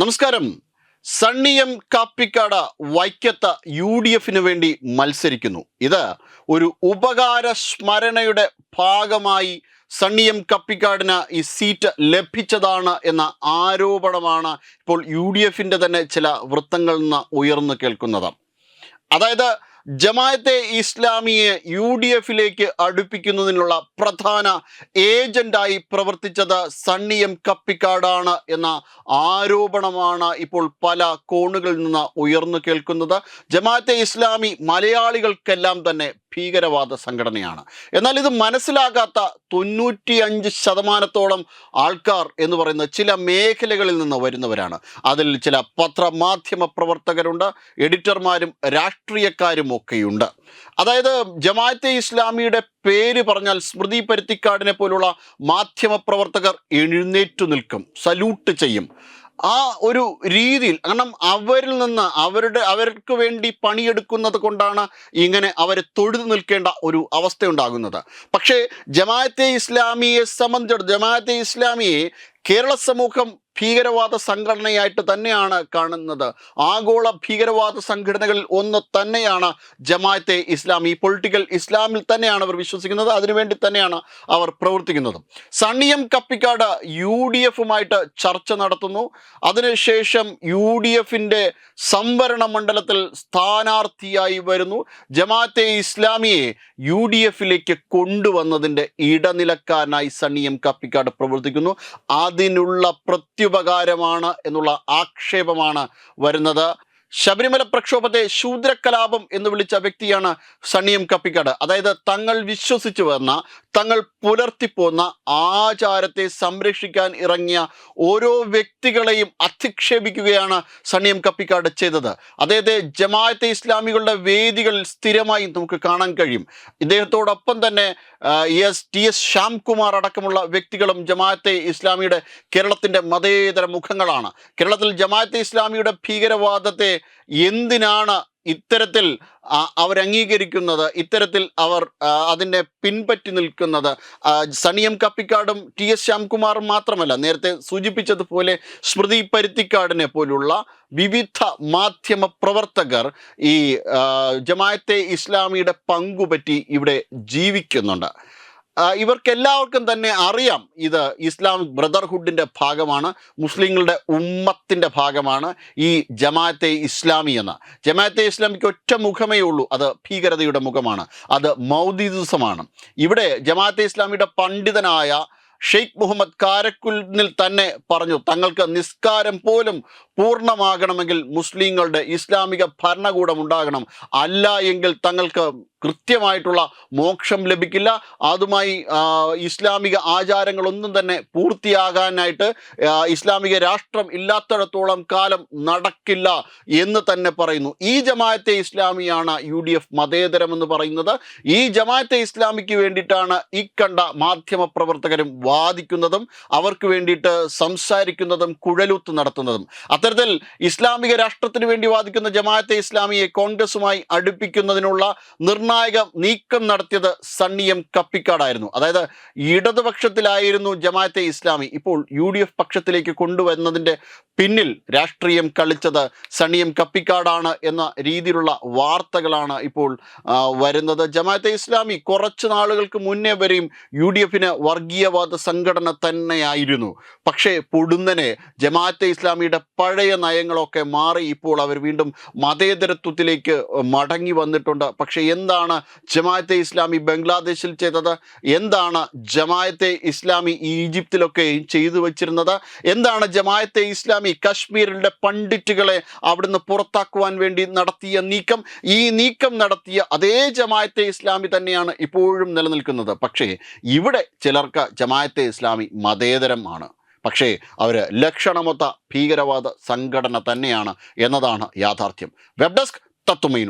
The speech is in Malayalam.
നമസ്കാരം. സണ്ണി എം കാപ്പിക്കാട് വൈക്കത്ത് യു ഡി എഫിന് വേണ്ടി മത്സരിക്കുന്നു. ഇത് ഒരു ഉപകാര സ്മരണയുടെ ഭാഗമായി സണ്ണി എം കപ്പിക്കാടിന് ഈ സീറ്റ് ലഭിച്ചതാണ് എന്ന ആരോപണമാണ് ഇപ്പോൾ യു ഡി എഫിന്റെ തന്നെ ചില വൃത്തങ്ങളിൽ നിന്ന് ഉയർന്നു കേൾക്കുന്നത്. അതായത് ജമായത്തെ ഇസ്ലാമിയെ യു ഡി എഫിലേക്ക് അടുപ്പിക്കുന്നതിനുള്ള പ്രധാന ഏജന്റായി പ്രവർത്തിച്ചത് സണ്ണി എം കപ്പിക്കാടാണ് എന്ന ആരോപണമാണ് ഇപ്പോൾ പല കോണുകളിൽ നിന്ന് ഉയർന്നു കേൾക്കുന്നത്. ജമാഅത്തെ ഇസ്ലാമി മലയാളികൾക്കെല്ലാം തന്നെ ഭീകരവാദ സംഘടനയാണ്. എന്നാൽ ഇത് മനസ്സിലാകാത്ത തൊണ്ണൂറ്റി അഞ്ച് ശതമാനത്തോളം ആൾക്കാർ എന്ന് പറയുന്ന ചില മേഖലകളിൽ നിന്ന് വരുന്നവരാണ്. അതിൽ ചില പത്രമാധ്യമ പ്രവർത്തകരുണ്ട് എഡിറ്റർമാരും രാഷ്ട്രീയക്കാരും ഒക്കെയുണ്ട്. അതായത് ജമാഅത്തെ ഇസ്ലാമിയുടെ പേര് പറഞ്ഞാൽ സ്മൃതി പരുത്തിക്കാടിനെ പോലുള്ള മാധ്യമ പ്രവർത്തകർ എഴുന്നേറ്റു നിൽക്കും സല്യൂട്ട് ചെയ്യും. ആ ഒരു രീതിയിൽ കാരണം അവരിൽ നിന്ന് അവരുടെ അവർക്ക് വേണ്ടി പണിയെടുക്കുന്നത് കൊണ്ടാണ് ഇങ്ങനെ അവരെ തൊഴുതു നിൽക്കേണ്ട ഒരു അവസ്ഥ ഉണ്ടാകുന്നത്. പക്ഷേ ജമാഅത്തെ ഇസ്ലാമിയെ സംബന്ധിച്ചിടത്തോളം ജമാഅത്തെ ഇസ്ലാമിയെ കേരള സമൂഹം ഭീകരവാദ സംഘടനയായിട്ട് തന്നെയാണ് കാണുന്നത്. ആഗോള ഭീകരവാദ സംഘടനകളിൽ ഒന്ന് തന്നെയാണ് ജമാഅത്തെ ഈ പൊളിറ്റിക്കൽ ഇസ്ലാമിൽ തന്നെയാണ് അവർ വിശ്വസിക്കുന്നത്. അതിനുവേണ്ടി തന്നെയാണ് അവർ പ്രവർത്തിക്കുന്നത്. സണ്ണിയം കപ്പിക്കാട് യു ഡി എഫുമായിട്ട് ചർച്ച നടത്തുന്നു. അതിനുശേഷം യു ഡി എഫിന്റെ സംവരണ മണ്ഡലത്തിൽ സ്ഥാനാർത്ഥിയായി വരുന്നു. ജമാഅത്തെ ഇസ്ലാമിയെ യു ഡി എഫിലേക്ക് കൊണ്ടുവന്നതിന്റെ ഇടനിലക്കാരനായി സണ്ണിയം കപ്പിക്കാട് പ്രവർത്തിക്കുന്നു. അതിനുള്ള പ്രത്യുപകാരമാണ് എന്നുള്ള ആക്ഷേപമാണ് വരുന്നത്. ശബരിമല പ്രക്ഷോഭത്തെ ശൂദ്രകലാപം എന്ന് വിളിച്ച വ്യക്തിയാണ് സണ്ണിയം കപ്പിക്കാട്. അതായത് തങ്ങൾ വിശ്വസിച്ചു വന്ന തങ്ങൾ പുലർത്തിപ്പോന്ന ആചാരത്തെ സംരക്ഷിക്കാൻ ഇറങ്ങിയ ഓരോ വ്യക്തികളെയും അധിക്ഷേപിക്കുകയാണ് സണിയം കപ്പിക്കാട് ചെയ്തത്. അദ്ദേഹത്തെ ജമാഅത്തെ ഇസ്ലാമികളുടെ വേദികളിൽ സ്ഥിരമായി നമുക്ക് കാണാൻ കഴിയും. ഇദ്ദേഹത്തോടൊപ്പം തന്നെ എസ് ടി എസ് ശ്യാംകുമാർ അടക്കമുള്ള വ്യക്തികളും ജമാഅത്തെ ഇസ്ലാമിയുടെ കേരളത്തിന്റെ മതേതര മുഖങ്ങളാണ്. കേരളത്തിൽ ജമാഅത്തെ ഇസ്ലാമിയുടെ ഭീകരവാദത്തെ എന്തിനാണ് ഇത്തരത്തിൽ അവരംഗീകരിക്കുന്നത് ഇത്തരത്തിൽ അവർ അതിനെ പിൻപറ്റി നിൽക്കുന്നത് സണിയം കപ്പിക്കാടും ടി എസ് ശ്യാംകുമാറും മാത്രമല്ല നേരത്തെ സൂചിപ്പിച്ചതുപോലെ സ്മൃതി പരുത്തിക്കാടിനെ പോലുള്ള വിവിധ മാധ്യമ പ്രവർത്തകർ ഈ ജമായത്തെ ഇസ്ലാമിയുടെ പങ്കുപറ്റി ഇവിടെ ജീവിക്കുന്നുണ്ട്. ഇവർക്കെല്ലാവർക്കും തന്നെ അറിയാം ഇത് ഇസ്ലാമിക് ബ്രദർഹുഡിന്റെ ഭാഗമാണ് മുസ്ലിങ്ങളുടെ ഉമ്മത്തിന്റെ ഭാഗമാണ് ഈ ജമാഅത്തെ ഇസ്ലാമി എന്ന. ജമാഅത്തെ ഇസ്ലാമിക്ക് ഒറ്റ മുഖമേ ഉള്ളൂ അത് ഭീകരതയുടെ മുഖമാണ് അത് മൗദിദിസമാണ്. ഇവിടെ ജമാഅത്തെ ഇസ്ലാമിയുടെ പണ്ഡിതനായ ഷെയ്ഖ് മുഹമ്മദ് കാരക്കുലിൽ തന്നെ പറഞ്ഞു തങ്ങൾക്ക് നിസ്കാരം പോലും പൂർണമാകണമെങ്കിൽ മുസ്ലിങ്ങളുടെ ഇസ്ലാമിക ഭരണകൂടം ഉണ്ടാകണം. അല്ല എങ്കിൽ തങ്ങൾക്ക് കൃത്യമായിട്ടുള്ള മോക്ഷം ലഭിക്കില്ല. അതുമായി ഇസ്ലാമിക ആചാരങ്ങളൊന്നും തന്നെ പൂർത്തിയാകാനായിട്ട് ഇസ്ലാമിക രാഷ്ട്രം ഇല്ലാത്തിടത്തോളം കാലം നടക്കില്ല എന്ന് തന്നെ പറയുന്നു. ഈ ജമാഅത്തെ ഇസ്ലാമിയാണ് യു ഡി എഫ് മതേതരമെന്ന് പറയുന്നത്. ഈ ജമാഅത്തെ ഇസ്ലാമിക്ക് വേണ്ടിയിട്ടാണ് ഇക്കണ്ട മാധ്യമ പ്രവർത്തകരും വാദിക്കുന്നതും അവർക്ക് വേണ്ടിയിട്ട് സംസാരിക്കുന്നതും കുഴലൂത്ത് നടത്തുന്നതും. അത്തരത്തിൽ ഇസ്ലാമിക രാഷ്ട്രത്തിന് വേണ്ടി വാദിക്കുന്ന ജമാഅത്തെ ഇസ്ലാമിയെ കോൺഗ്രസുമായി അടുപ്പിക്കുന്നതിനുള്ള നിർണായക നീക്കം നടത്തിയത് സണ്ണി എം കപ്പിക്കാടായിരുന്നു. അതായത് ഇടതുപക്ഷത്തിലായിരുന്നു ജമാഅത്തെ ഇസ്ലാമി. ഇപ്പോൾ യു ഡി എഫ് പക്ഷത്തിലേക്ക് കൊണ്ടുവന്നതിന്റെ പിന്നിൽ രാഷ്ട്രീയം കളിച്ചത് സണ്ണി എം കപ്പിക്കാടാണ് എന്ന രീതിയിലുള്ള വാർത്തകളാണ് ഇപ്പോൾ വരുന്നത്. ജമാഅത്തെ ഇസ്ലാമി കുറച്ച് നാളുകൾക്ക് മുന്നേ വരെയും യു ഡി എഫിന് വർഗീയവാദ സംഘടന തന്നെയായിരുന്നു. പക്ഷേ പൊടുന്നനെ ജമാഅത്തെ ഇസ്ലാമിയുടെ പഴയ നയങ്ങളൊക്കെ മാറി ഇപ്പോൾ അവർ വീണ്ടും മതേതരത്വത്തിലേക്ക് മടങ്ങി വന്നിട്ടുണ്ട്. പക്ഷേ എന്താണ് ജമാഅത്തെ ഇസ്ലാമി ബംഗ്ലാദേശിൽ ചെയ്തത്? എന്താണ് ജമാഅത്തെ ഇസ്ലാമി ഈജിപ്തിലൊക്കെ ചെയ്തു വച്ചിരുന്നത്? എന്താണ് ജമാഅത്തെ ഇസ്ലാമി കശ്മീരിലെ പണ്ഡിറ്റുകളെ അവിടുന്ന് പുറത്താക്കുവാൻ വേണ്ടി നടത്തിയ നീക്കം? ഈ നീക്കം നടത്തിയ അതേ ജമാഅത്തെ ഇസ്ലാമി തന്നെയാണ് ഇപ്പോഴും നിലനിൽക്കുന്നത്. പക്ഷേ ഇവിടെ ചിലർക്ക് ജമാഅത്തെ ഇസ്ലാമി മതേതരമാണ് പക്ഷേ അവർ ലക്ഷണമൊത്ത ഭീകരവാദ സംഘടന തന്നെയാണ് എന്നതാണ് യാഥാർത്ഥ്യം. വെബ് ഡെസ്ക് തത്വമൈ